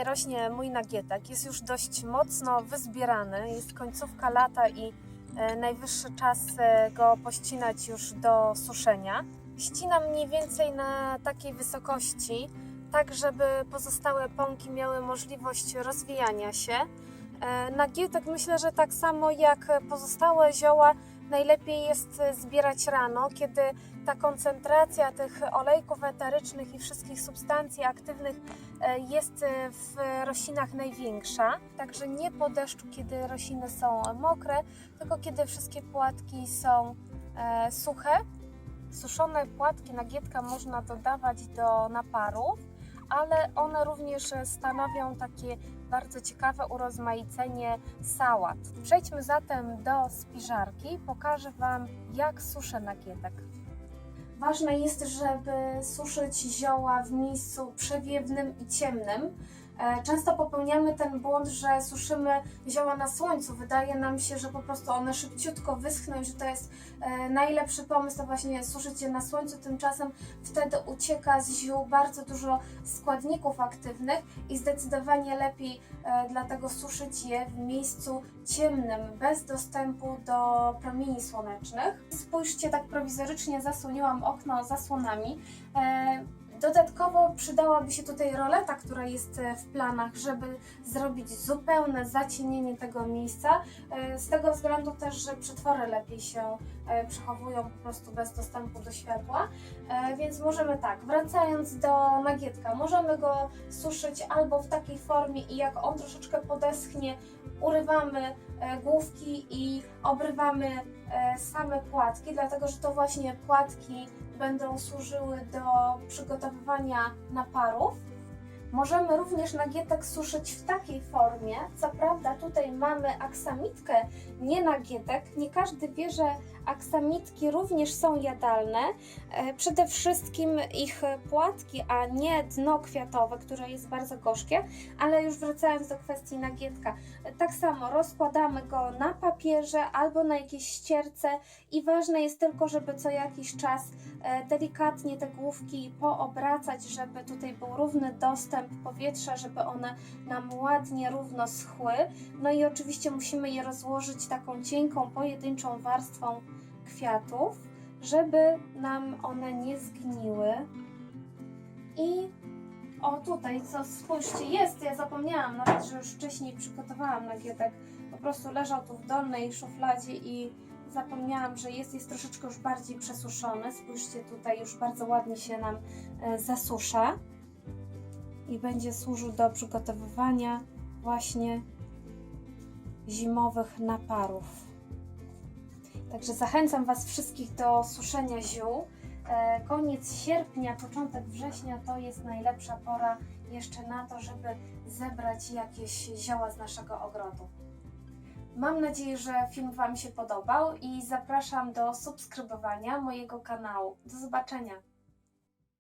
tutaj rośnie mój nagietek. Jest już dość mocno wyzbierany. Jest końcówka lata i e, najwyższy czas e, go pościnać już do suszenia. Ścinam mniej więcej na takiej wysokości, tak żeby pozostałe pąki miały możliwość rozwijania się. E, Nagietek myślę, że tak samo jak pozostałe zioła najlepiej jest e, zbierać rano, kiedy ta koncentracja tych olejków eterycznych i wszystkich substancji aktywnych e, jest w roślinach największa. Także nie po deszczu, kiedy rośliny są mokre, tylko kiedy wszystkie płatki są suche. Suszone płatki nagietka można dodawać do naparów, ale one również stanowią takie bardzo ciekawe urozmaicenie sałat. Przejdźmy zatem do spiżarki. Pokażę Wam, jak suszę nagietek. Ważne jest, żeby suszyć zioła w miejscu przewiewnym i ciemnym. E, Często popełniamy ten błąd, że suszymy zioła na słońcu. Wydaje nam się, że po prostu one szybciutko wyschną i że to jest e, najlepszy pomysł, to właśnie suszyć je na słońcu. Tymczasem wtedy ucieka z ziół bardzo dużo składników aktywnych i zdecydowanie lepiej e, dlatego suszyć je w miejscu ciemnym, bez dostępu do promieni słonecznych. Spójrzcie, tak prowizorycznie zasłoniłam okno zasłonami. Dodatkowo przydałaby się tutaj roleta, która jest e, w planach, żeby zrobić zupełne zacienienie tego miejsca. E, Z tego względu też, że przetwory lepiej się e, przechowują po prostu bez dostępu do światła. Więc możemy tak, wracając do nagietka, możemy go suszyć albo w takiej formie i jak on troszeczkę podeschnie, urywamy główki i obrywamy same płatki, dlatego że to właśnie płatki będą służyły do przygotowywania naparów. Możemy również nagietek suszyć w takiej formie. Co prawda tutaj mamy aksamitkę, nie nagietek. Nie każdy wie, że aksamitki również są jadalne. E, Przede wszystkim ich płatki, a nie dno kwiatowe, które jest bardzo gorzkie. Ale już wracając do kwestii nagietka, e, tak samo rozkładamy go na papierze albo na jakiejś ścierce i ważne jest tylko, żeby co jakiś czas e, delikatnie te główki poobracać, żeby tutaj był równy dostęp powietrza, żeby one nam ładnie, równo schły. No i oczywiście musimy je rozłożyć taką cienką, pojedynczą warstwą kwiatów, żeby nam one nie zgniły. I o tutaj, co spójrzcie, jest, ja zapomniałam nawet, że już wcześniej przygotowałam nagietek. Po prostu leżał tu w dolnej szufladzie i zapomniałam, że jest, jest troszeczkę już bardziej przesuszony. Spójrzcie, tutaj już bardzo ładnie się nam e, zasusza i będzie służył do przygotowywania właśnie zimowych naparów. Także zachęcam Was wszystkich do suszenia ziół. E, Koniec sierpnia, początek września to jest najlepsza pora jeszcze na to, żeby zebrać jakieś zioła z naszego ogrodu. Mam nadzieję, że film Wam się podobał i zapraszam do subskrybowania mojego kanału. Do zobaczenia!